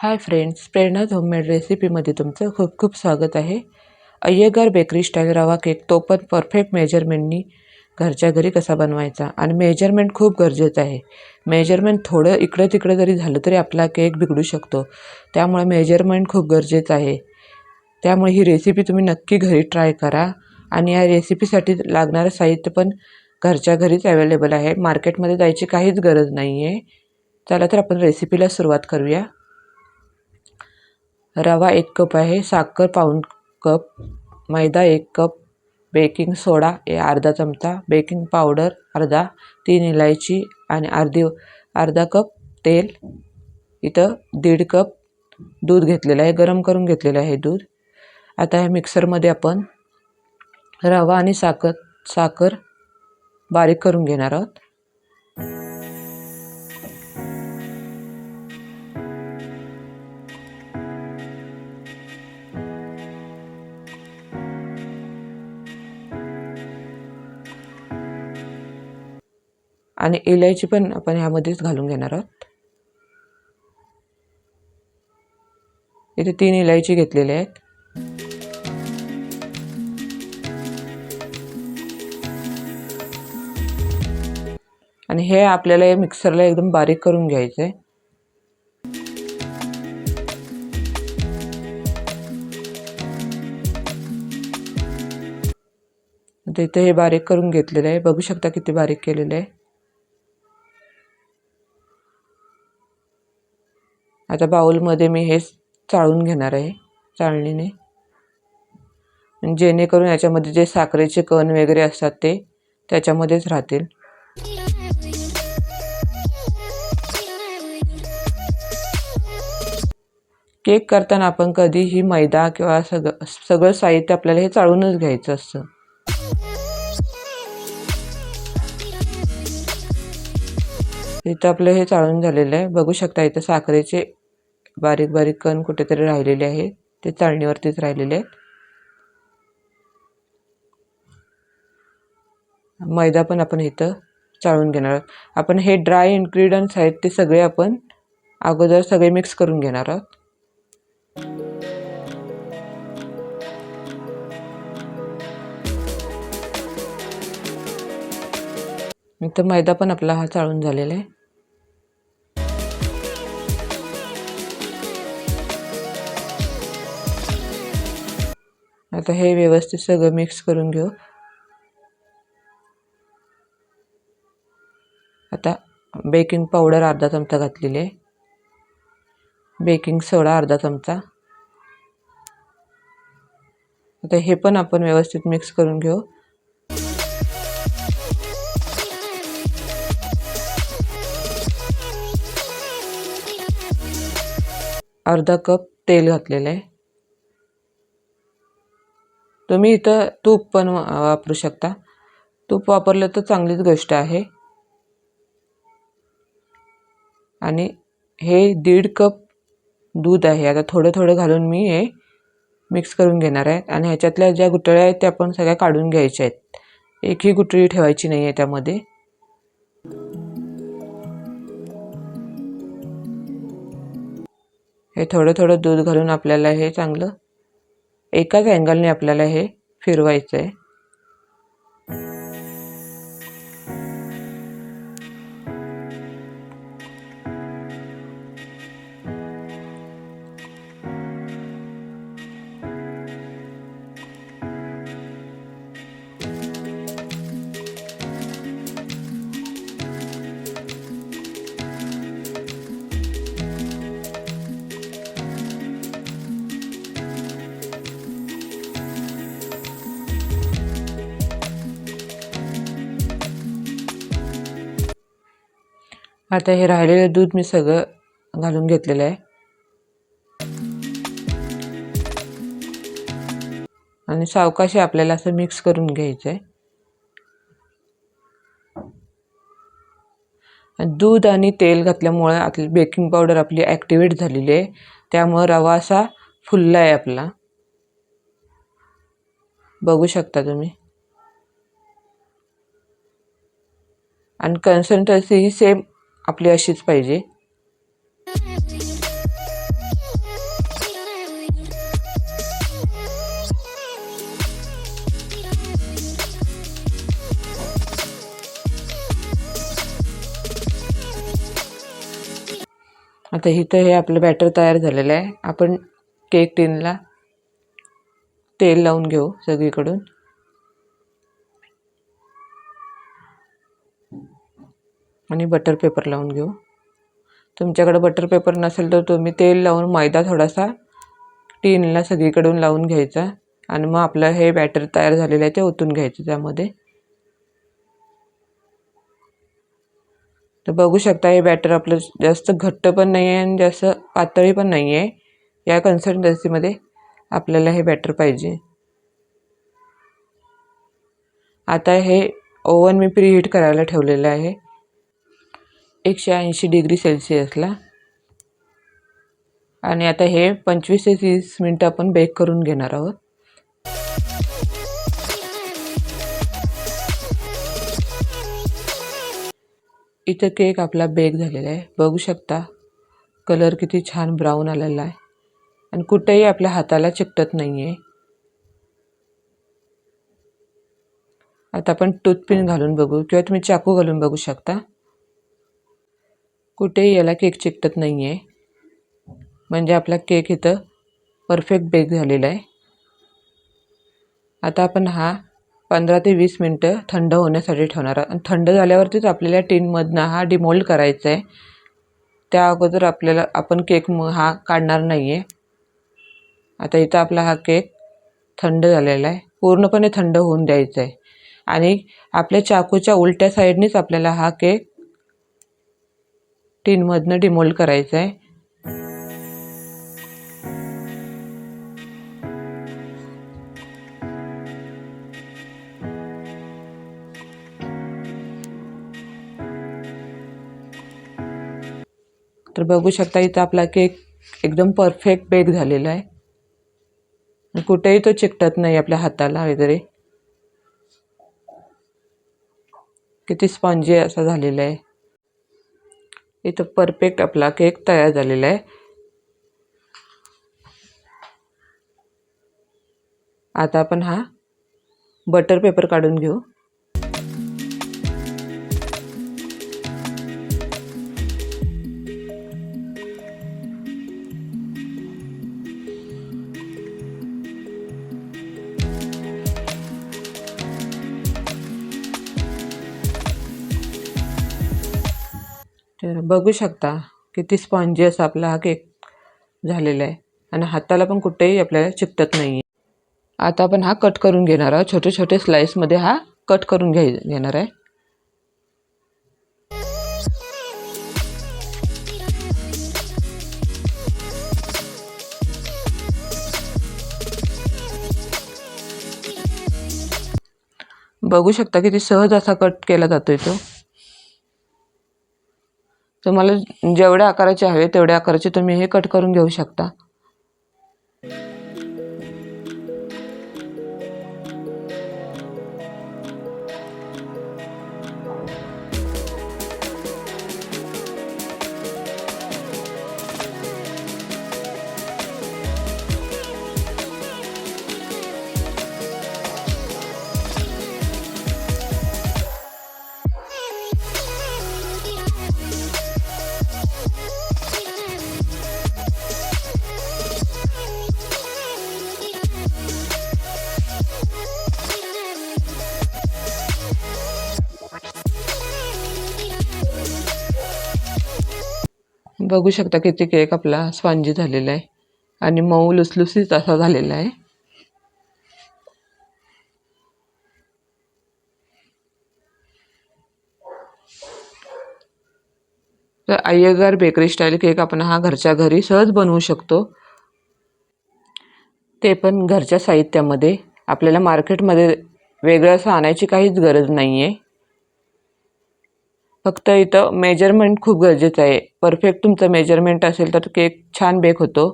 Hi friends प्रेरणाज homemade रेसिपीमध्ये तुमचं खूप खूप स्वागत आहे. अय्यगार बेकरी स्टाईल रवा केक तो पण परफेक्ट मेजरमेंटनी घरच्या घरी कसा बनवायचा? आणि मेजरमेंट खूप गरजेचं आहे. मेजरमेंट थोडं इकडं तिकडं जरी झालं तरी आपला केक बिघडू शकतो. त्यामुळे मेजरमेंट खूप गरजेचं आहे. त्यामुळे ही रेसिपी तुम्ही नक्की घरी ट्राय करा. आणि या रेसिपीसाठी लागणारं साहित्य पण घरच्या घरीच अवेलेबल आहे. मार्केटमध्ये जायची काहीच गरज नाही आहे चला तर आपण रेसिपीला सुरुवात करूया. रवा एक कप आहे साखर पाऊण कप मैदा एक कप बेकिंग सोडा हे अर्धा चमचा बेकिंग पावडर अर्धा तीन इलायची आणि अर्धी अर्धा कप तेल इथं दीड कप दूध घेतलेलं आहे गरम करून घेतलेलं आहे दूध. आता ह्या मिक्सरमध्ये आपण रवा आणि साखर साखर बारीक करून घेणार आहोत. आणि इलायची पण आपण ह्यामध्येच घालून घेणार आहोत. इथे तीन इलायची घेतलेले आहेत. आणि हे आपल्याला मिक्सरला एकदम बारीक करून घ्यायचं. आहे इथे हे बारीक करून घेतलेलं आहे. बघू शकता किती बारीक केलेलं आहे. आता बाउलमध्ये मी हे चाळून घेणार आहे चाळणीने. जेणेकरून याच्यामध्ये जे साखरेचे कण वगैरे असतात ते त्याच्यामध्येच राहतील. केक करताना आपण कधीही मैदा किंवा सगळं सगळं साहित्य आपल्याला हे चाळूनच घ्यायचं असतं. इथं आपलं हे चाळून झालेलं आहे. बघू शकता इथं साखरेचे बारीक बारीक कण कुठेतरी राहिलेले आहेत. ते चाळणीवरतीच राहिलेले आहेत. मैदा पण आपण इथं चाळून घेणार आहोत. आपण हे ड्राय इन्ग्रेडियंट्स आहेत ते सगळे आपण अगोदर सगळे मिक्स करून घेणार आहोत. इथं मैदा पण आपला हा चाळून झालेला आहे. आता हे व्यवस्थित सगळं मिक्स करून घेऊ. आता बेकिंग पावडर अर्धा चमचा घातलेली आहे. बेकिंग सोडा अर्धा चमचा. आता हे पण आपण व्यवस्थित मिक्स करून घेऊ. अर्धा कप तेल घातलेलं आहे. तुम्ही इथं तूप पण वापरू शकता. तूप वापरलं तर चांगलीच गोष्ट आहे. आणि हे दीड कप दूध आहे. आता थोडं थोडं घालून मी हे मिक्स करून घेणार आहे. आणि ह्याच्यातल्या ज्या गुटळ्या आहेत त्या आपण सगळ्या काढून घ्यायच्या आहेत. एकही गुटळी ठेवायची नाही आहे त्यामध्ये. हे थोडं थोडं दूध घालून आपल्याला हे चांगलं एकाच अँगलने आपल्याला हे फिरवायचं आहे आता हे राहिलेलं दूध मी सगळं घालून घेतलेलं आहे. आणि सावकाशी आपल्याला असं मिक्स करून घ्यायचं आहे दूध आणि तेल घातल्यामुळं आपली बेकिंग पावडर आपली ॲक्टिवेट झालेली आहे. त्यामुळं रवा असा फुलला आहे आपला. बघू शकता तुम्ही. आणि कन्सन्ट्रन्सी ही सेम आपली अशीच पाहिजे. आता इथं हे आपलं बॅटर तयार झालेलं आहे. आपण केक टिनला तेल लावून घेऊ सगळीकडून. आणि बटर पेपर लावून घेऊ. तुमच्याकडं बटर पेपर नसेल तर तुम्ही तेल लावून मैदा थोडासा टीनला सगळीकडून लावून घ्यायचा आणि मग आपलं हे बॅटर तयार झालेलं आहे ते ओतून घ्यायचं त्यामध्ये. तर बघू शकता हे बॅटर आपलं जास्त घट्ट पण नाही आहे आणि जास्त पातळी पण नाही आहे या कन्सिस्टन्सीमध्ये आपल्याला हे बॅटर पाहिजे. आता हे ओव्हन मी प्रीहीट करायला ठेवलेलं आहे. एकशे ऐंशी डिग्री सेल्सिअसला. आणि आता हे पंचवीस ते तीस मिनटं आपण बेक करून घेणार आहोत. इथं केक आपला बेक झालेला आहे. बघू शकता कलर किती छान ब्राऊन आलेला आहे. आणि कुठेही आपल्या हाताला चिकटत नाही आहे आता आपण टूथपिन घालून बघू किंवा तुम्ही चाकू घालून बघू शकता. कुठेही याला केक चिकटत नाही आहे म्हणजे आपला केक इथं परफेक्ट बेक झालेला आहे. आता आपण हा पंधरा ते वीस मिनटं थंड होण्यासाठी ठेवणार आणि थंड झाल्यावरतीच आपल्याला टीनमधनं हा डिमोल्ड करायचा आहे. त्या अगोदर आपल्याला आपण केक म हा काढणार नाही आहे आता इथं आपला हा केक थंड झालेला आहे. पूर्णपणे थंड होऊन द्यायचा आहे. आणि आपल्या चाकूच्या उलट्या साईडनेच आपल्याला हा केक टीनमधनं डिमोल्ड करायचं आहे तर बघू शकता इथं आपला केक एकदम परफेक्ट बेक झालेला आहे. कुठेही तो चिकटत नाही आपल्या हाताला वगैरे. किती स्पॉन्जी असा झालेला आहे. इथं परफेक्ट आपला केक तयार झालेला आहे. आता आपण हा बटर पेपर काढून घेऊ. तर बघू शकता किती स्पॉन्जी असा आपला हा केक झालेला आहे. आणि हाताला पण कुठेही आपल्याला चिकटत नाही आहे आता आपण हा कट करून घेणार आहोत. छोटे छोटे स्लाईसमध्ये हा कट करून घ्याय घेणार आहे. बघू शकता किती सहज असा कट केला जातोय तो. तुम्हाला जेवढ्या आकाराचे हवे तेवढ्या आकाराचे तुम्ही हे कट करून घेऊ शकता. बघू शकता किती केक आपला स्पांजी झालेला आहे. आणि मऊ लुसलुसीत असा झालेला आहे. तर अय्यगार बेकरी स्टाईल केक आपण हा घरच्या घरी सहज बनवू शकतो. ते पण घरच्या साहित्यामध्ये. आपल्याला मार्केटमध्ये वेगळं असं आणायची काहीच गरज नाही आहे फक्त इथं मेजरमेंट खूप गरजेचं आहे. परफेक्ट तुमचं मेजरमेंट असेल तर केक छान बेक होतो.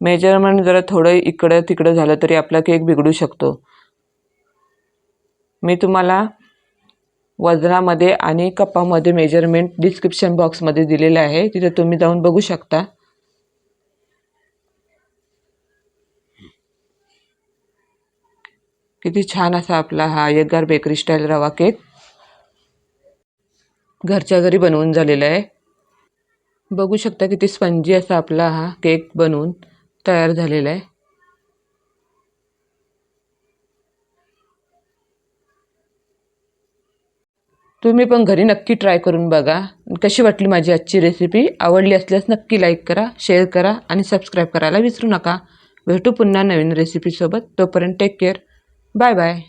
मेजरमेंट जरा थोडं इकडं तिकडं झालं तरी आपला केक बिघडू शकतो. मी तुम्हाला वजनामध्ये आणि कपामध्ये मेजरमेंट डिस्क्रिप्शन बॉक्समध्ये दिलेलं आहे. तिथे तुम्ही जाऊन बघू शकता. किती छान असा आपला हा यग्गार बेकरी स्टाईल रवा केक घरच्या घरी बनवून झालेला आहे. बघू शकता किती स्पंजी असा आपला हा केक बनवून तयार झालेला आहे. तुम्ही पण घरी नक्की ट्राय करून बघा. कशी वाटली माझी आजची रेसिपी आवडली असल्यास नक्की लाईक करा शेअर करा आणि सबस्क्राईब करायला विसरू नका. भेटू पुन्हा नवीन रेसिपीसोबत तोपर्यंत टेक केअर बाय बाय